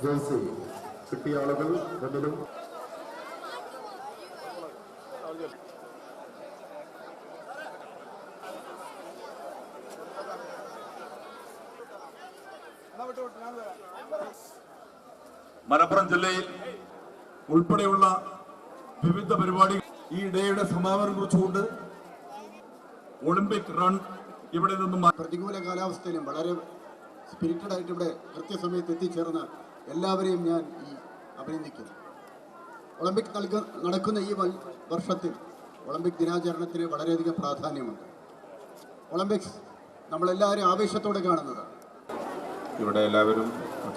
Jersey കിട്ടിയ ആളുകൾ മുന്നിലും മലപ്പുറം ജില്ലയിൽ ഉൾപ്പെടെയുള്ള വിവിധ പരിപാടികൾ ഈ ഡേയുടെ സമാപനം കുറിച്ചുകൊണ്ട് ഒളിമ്പിക് റൺ ഇവിടെ നിന്നും പ്രതികൂല കാലാവസ്ഥയിലും വളരെ സ്പിരിറ്റഡ് ആയിട്ട് ഇവിടെ കൃത്യസമയത്ത് എത്തിച്ചേർന്ന എല്ലാവരെയും ഞാൻ ഈ അഭിനന്ദിക്കുന്നു. ഒളിമ്പിക് നൽക നടക്കുന്ന ഈ വർഷത്തിൽ ഒളിമ്പിക് ദിനാചരണത്തിന് വളരെയധികം പ്രാധാന്യമുണ്ട്. ഒളിമ്പിക്സ് നമ്മളെല്ലാവരും ആവേശത്തോടെ കാണുന്നതാണ് ഇവിടെ എല്ലാവരും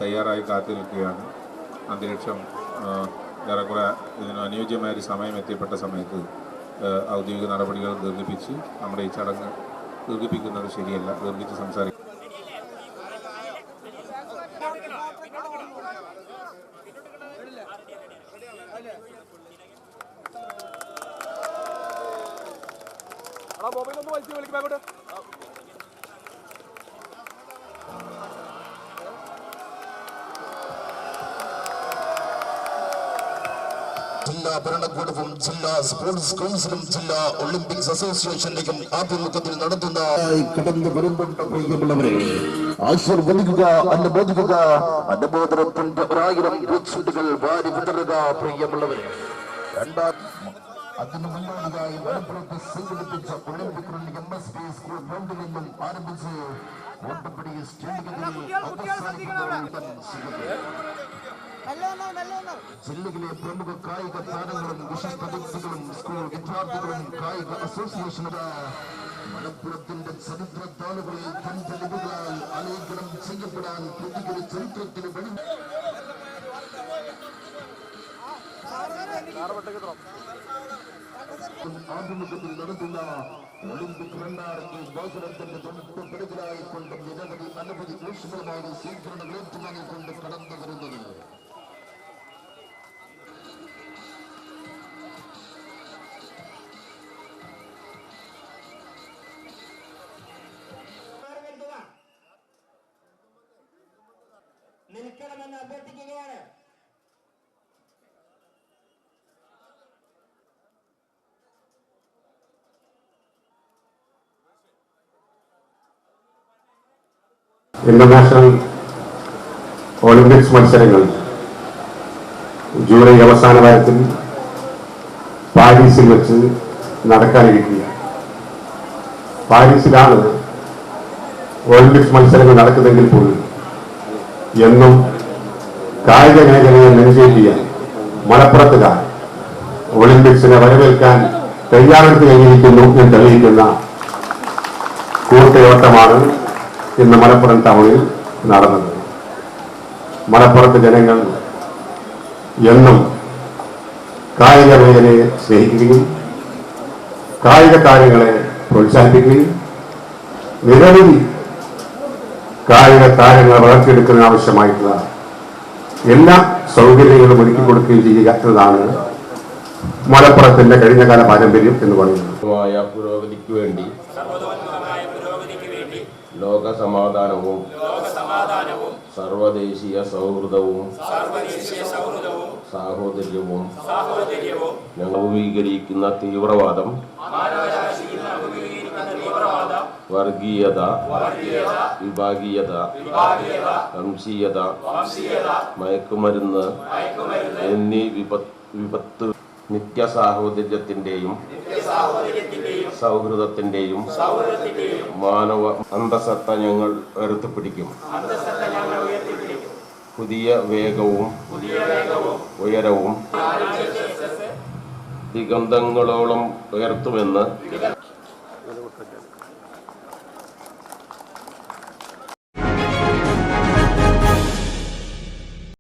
തയ്യാറായി കാത്തിരിക്കുകയാണ് അന്തരീക്ഷം ഏറെക്കുറെ ഇതിന് അനുയോജ്യമായ ഒരു സമയം എത്തിപ്പെട്ട സമയത്ത് ഔദ്യോഗിക നടപടികൾ ദീർഘിപ്പിച്ച് നമ്മുടെ ഈ ചടങ്ങ് ദീർഘിപ്പിക്കുന്നത് ശരിയല്ല. ദീർഘിച്ച് സംസാരിക്കും. ഒന്ന് വലിച്ചു വിളിക്കുമ്പോ അങ്ങോട്ട് ജില്ലാ ഭരണകൂടവും ജില്ലാ സ്പോർട്സ് കൗൺസിലും ജില്ലാ ഒളിമ്പിക്സ് അസോസിയേഷന്റെയും ആഭിമുഖ്യത്തിൽ നടത്തുന്ന കടന്നു വരുന്നുണ്ട് പ്രിയമുള്ളവരെ. ആശീർവദിക്കുക അനുബോധിക്കുക അനുബോധനത്തിന്റെ ഒരായിരം ബൂച്ചുകൾ വാരി വിതറുക പ്രിയമുള്ളവരെ. രണ്ടാം അതിനു മുന്നോടിയായി മലപ്പുറത്ത് സംഘടിപ്പിച്ച Olympic run M S P school ഗ്രൗണ്ടിൽ നിന്നും ആരംഭിച്ച് ഓട്ടപ്പടി സ്റ്റേഡിയത്തിൽ ജില്ലയിലെ പ്രമുഖ കായിക താരങ്ങളും വിശിഷ്ട വ്യക്തികളും സ്കൂൾ വിദ്യാർത്ഥികളും കായിക അസോസിയേഷനുകൾ മലപ്പുറത്തിന്റെ ചരിത്ര താലുകളിൽ ലിപികളാൽ ആലേഖനം ചെയ്യപ്പെടാൻ പുതിയൊരു ചരിത്രത്തിന് വഴി ആഭിമുഖ്യത്തിൽ നടത്തുന്ന ഒളിമ്പിക് റണ്ണാണെങ്കിൽ മത്സരത്തിന്റെ തൊട്ട് പിറകിലായിക്കൊണ്ട് നിരവധി അനവധി ഊഷ്മളമായ സ്വീകരണങ്ങൾ ഏറ്റുവാങ്ങിക്കൊണ്ട് കടന്നു വരുന്നത് നിൽക്കണമെന്ന് അഭ്യർത്ഥിക്കുകയാണ്. ഇന്റർനാഷണൽ ഒളിമ്പിക്സ് മത്സരങ്ങൾ ജൂലൈ അവസാന വാരത്തിൽ പാരീസിൽ വെച്ച് നടക്കാനിരിക്കുക പാരീസിലാണ് ഒളിമ്പിക്സ് മത്സരങ്ങൾ നടക്കുന്നെങ്കിൽ പോലും എന്നും കായിക മേഖലയെ നെഞ്ചേറ്റിയ മലപ്പുറത്തുകാർ ഒളിമ്പിക്സിനെ വരവേൽക്കാൻ തയ്യാറെടുത്ത് കഴിഞ്ഞിരിക്കുന്നു എന്ന് തെളിയിക്കുന്ന കൂട്ടയോട്ടമാണ് ഇന്ന് മലപ്പുറം ടൗണിൽ നടന്നത്. മലപ്പുറത്ത് ജനങ്ങൾ എന്നും കായിക മേഖലയെ സ്നേഹിക്കുകയും കായിക താരങ്ങളെ പ്രോത്സാഹിപ്പിക്കുകയും നിരവധി കായിക താരങ്ങളെ വളർത്തിയെടുക്കുന്നതിന് ആവശ്യമായിട്ടുള്ള എല്ലാ സൗകര്യങ്ങളും ഒരുക്കി കൊടുക്കുകയും ചെയ്യുക എന്നതാണ് മലപ്പുറത്തിന്റെ കഴിഞ്ഞകാല പാരമ്പര്യം എന്ന് പറയുന്നത്. വേണ്ടി ലോക സമാധാനവും സർവദേശീയ സൗഹൃദവും സാഹോദര്യവും ഞങ്ങൾ അഭിമുഖീകരിക്കുന്ന തീവ്രവാദം വർഗീയത വിഭാഗീയത വംശീയത മയക്കുമരുന്ന് എന്നീ വിപത്ത് വിപത്ത് നിത്യ സാഹോദര്യത്തിന്റെയും സൗഹൃദത്തിന്റെയും മാനവ അന്തസത്ത ഞങ്ങൾ ഉയർത്തിപ്പിടിക്കും. പുതിയ വേഗവും ഉയരവും ദിഗന്ധങ്ങളോളം ഉയർത്തുമെന്ന്